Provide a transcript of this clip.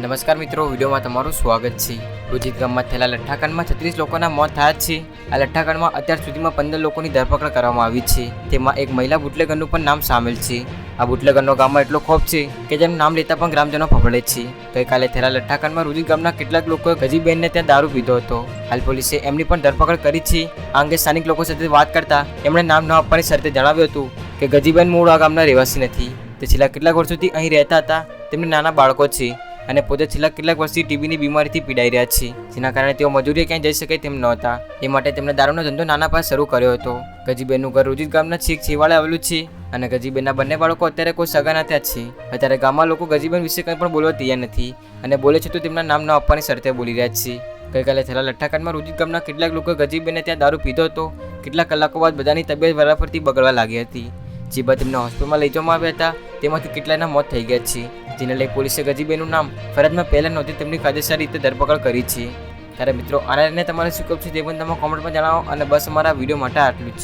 નમસ્કાર મિત્રો, વિડીયોમાં તમારું સ્વાગત છે. રોજિત ગામમાં થયેલા લઠ્ઠાકાંડમાં છત્રીસ લોકોના મોત થયા છે. આ લઠ્ઠાકાંડમાં અત્યાર સુધીમાં પંદર લોકોની ધરપકડ કરવામાં આવી છે. તેમાં એક મહિલા બુટલેગરનું પણ નામ સામેલ છે. આ બુટલેગરનો ગામમાં એટલો ખોફ છે કે જેનું નામ લેતા પણ ગ્રામજનો ફફડે છે. ગઈકાલે થયેલા લઠ્ઠાકાંડમાં રોજિત ગામના કેટલાક લોકોએ ગજીબેનને ત્યાં દારૂ પીધો હતો. હાલ પોલીસે એમની પણ ધરપકડ કરી છે. આ અંગે સ્થાનિક લોકો સાથે વાત કરતા એમણે નામ ન આપવાની શરતે જણાવ્યું હતું કે ગજીબેન મૂળ આ ગામના રહેવાસી નથી. તે છેલ્લા કેટલાક વર્ષોથી અહીં રહેતા હતા. તેમને નાના બાળકો છે. અને પોતે છેલ્લા કેટલાક વર્ષથી ટીબીની બીમારીથી પીડાઈ રહ્યા છે. જેના કારણે તેઓ મજૂરીએ ક્યાંય જઈ શકે તેમ નહોતા. એ માટે તેમણે દારૂનો ધંધો નાના પાસે શરૂ કર્યો હતો. ગજીબેનનું ઘર રોજિત ગામના છેક છેવાડે આવેલું છે અને ગજીબેનના બંને બાળકો અત્યારે કોઈ સગાના નથી છે. અત્યારે ગામમાં લોકો ગજીબેન વિશે કંઈ પણ બોલવા તૈયાર નથી અને બોલે છે તો તેમના નામ ન આપવાની શરતે બોલી રહ્યા છે. ગઈકાલે થયેલા લઠ્ઠાકાંડમાં રોજિત ગામના કેટલાક લોકો ગજીબેને ત્યાં દારૂ પીધો હતો. કેટલાક કલાકો બાદ બધાની તબિયત વરાફરથી બગડવા લાગી હતી. જે બાદ તેમને હોસ્પિટલમાં લઈ જવામાં આવ્યા હતા. તેમાંથી કેટલાયના મોત થઈ ગયા છે. જેને લઈ પોલીસે ગજીબેનનું નામ ફરજમાં પહેલાં નહોતી તેમની કાયદેસર રીતે ધરપકડ કરી છે. ત્યારે મિત્રો આના તમારે શું કહું છે તે પણ તમે કોમેન્ટમાં જણાવો અને બસ અમારા વીડિયો માટે આટલું જ.